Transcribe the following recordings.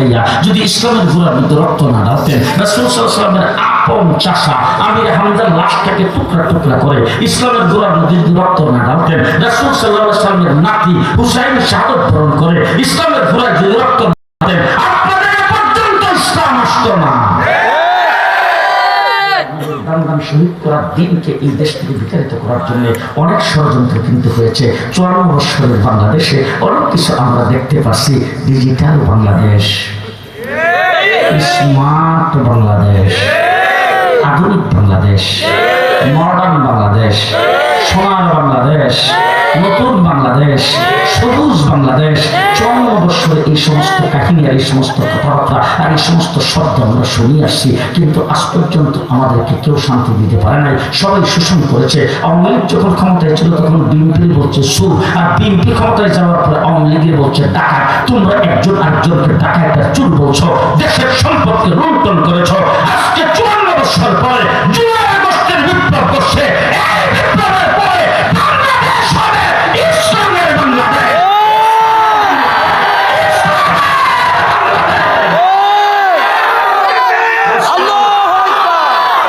খাইয়া যদি ইসলামের ঘোড়ার মধ্যে রক্ত না ঢালতেন, রাসূল আপন চাষা আমির হামদার লাশটাকে টুকরা টুকরা করে ইসলামের ঘোড়ার মধ্যে যদি রক্ত না ঢালতেন, রাসুল সাল্লাহ ইসলামের নাতি হুসাইন শাহাদত বরণ করে ইসলামের ঘোড়ায় যদি রক্ত না ঢালতেন, আপনাদের পর্যন্ত ইসলাম আসতো না। দাম শহীদ করার দিনকে এই দেশ থেকে বিতাড়িত করার জন্য অনেক ষড়যন্ত্র কিন্তু হয়েছে। চুয়ান্ন বৎসরের বাংলাদেশে অনেক কিছু আমরা দেখতে পাচ্ছি। ডিজিটাল বাংলাদেশ, স্মার্ট বাংলাদেশ, আধুনিক বাংলাদেশ, মডার্ন বাংলাদেশ সোনার বাংলাদেশ, নতুন বাংলাদেশ, সবুজ বাংলাদেশ বৎসরে এই সমস্ত কাহিনী আর এই সমস্ত কথাবার্তা আর এই সমস্ত শব্দ আমরা শুনি আসছি, কিন্তু আজ পর্যন্ত আমাদেরকে কেউ শান্তি দিতে পারে নাই। সবাই শোষণ করেছে। আওয়ামী লীগ যখন ক্ষমতায় ছিল, তখন বিএনপি বলছে, সুর। আর বিএনপি ক্ষমতায় যাওয়ার পরে আওয়ামী লীগের বলছে টাকা তোমরা একজন আরেকজনকে টাকা একটা চুর বলছো, দেশের সম্পদকে লুণ্ঠন করেছ।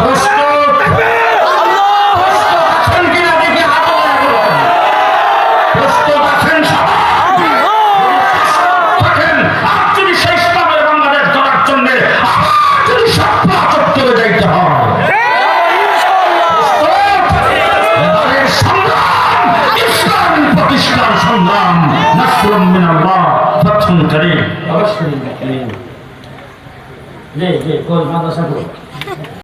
প্রস্তুত আছেন কিনা দেখি হাত তোলা এখন। প্রস্তুত আছেন